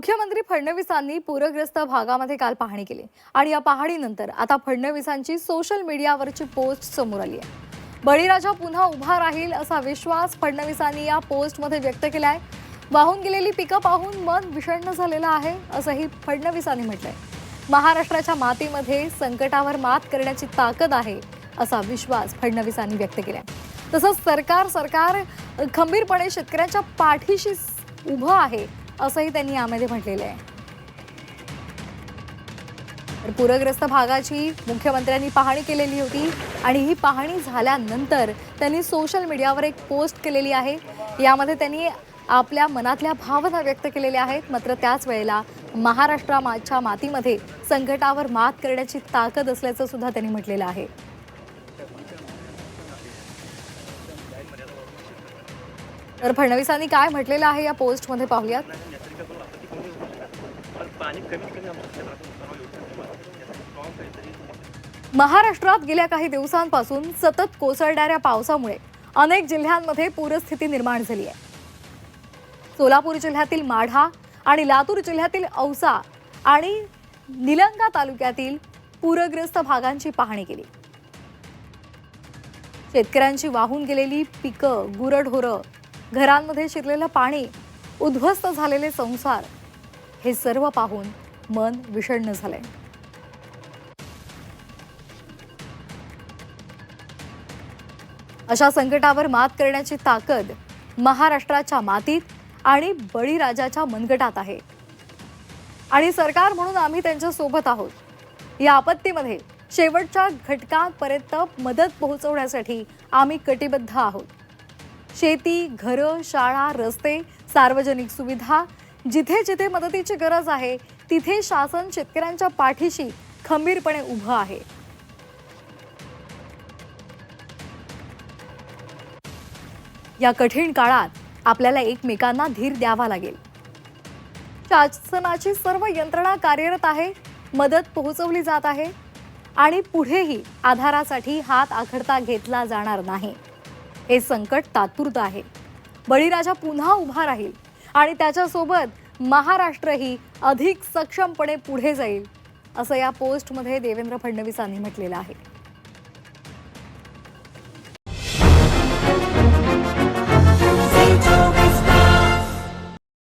मुख्यमंत्री फडणवीसांनी पूरग्रस्त भागामध्ये काल पाहणी केली. आणि या पाहणीनंतर आता फडणवीसांची सोशल मीडियावरची पोस्ट समोर आली आहे. बळीराजा पुन्हा उभा राहील असा विश्वास फडणवीसांनी या पोस्टमध्ये व्यक्त केला आहे वाहून गेलेली पिकं पाहून मन विषण्ण झालेलं आहे असंही फडणवीसांनी म्हटलंय. महाराष्ट्राच्या मातीमध्ये संकटावर मात करण्याची ताकद आहे असा विश्वास फडणवीसांनी व्यक्त केलाय. तसंच सरकार सरकार खंबीरपणे शेतकऱ्यांच्या पाठीशी उभं आहे असंही त्यांनी यामध्ये म्हटलेलं आहे. तर पूरग्रस्त भागाची मुख्यमंत्र्यांनी पाहणी केलेली होती आणि ही पाहणी झाल्यानंतर त्यांनी सोशल मीडियावर एक पोस्ट केलेली आहे. यामध्ये त्यांनी आपल्या मनातल्या भावना व्यक्त केलेल्या आहेत. मात्र त्याच वेळेला महाराष्ट्राच्या मातीमध्ये संकटावर मात करण्याची ताकद असल्याचं सुद्धा त्यांनी म्हटलेलं आहे. तर फडणवीसांनी काय म्हटलेलं आहे या पोस्टमध्ये पाहूयात. महाराष्ट्रात गेल्या काही दिवसांपासून सतत कोसळणाऱ्या पावसामुळे अनेक जिल्ह्यांमध्ये पूरस्थिती निर्माण झाली आहे. सोलापूर जिल्ह्यातील माढा आणि लातूर जिल्ह्यातील औसा आणि निलंगा तालुक्यातील पूरग्रस्त भागांची पाहणी केली. शेतकऱ्यांची वाहून गेलेली पिकं गुरढोरं घरांमध्ये शिरलेलं पाणी उद्ध्वस्त झालेले संसार हे सर्व पाहून मन विषण्ण झालंय. अशा संकटावर मात करण्याची ताकद महाराष्ट्राच्या मातीत आणि बळीराजाच्या मनगटात आहे. आणि सरकार म्हणून आम्ही त्यांच्यासोबत आहोत. या आपत्तीमध्ये शेवटच्या घटकांपर्यंत मदत पोहोचवण्यासाठी आम्ही कटिबद्ध आहोत. शेती घरं शाळा रस्ते सार्वजनिक सुविधा जिथे जिथे मदतीची गरज आहे तिथे शासन शेतकऱ्यांच्या पाठीशी खंबीरपणे उभं आहे. या कठीण काळात आपल्याला एकमेकांना धीर द्यावा लागेल. शासनाची सर्व यंत्रणा कार्यरत आहे मदत पोहोचवली जात आहे आणि पुढेही आधारासाठी हात आखडता घेतला जाणार नाही. हे संकट तात्पुरतं आहे. बळीराजा पुन्हा उभा राहील आणि त्याच्यासोबत महाराष्ट्रही अधिक सक्षमपणे पुढे जाईल असं या पोस्टमध्ये देवेंद्र फडणवीसांनी म्हटलेलं आहे.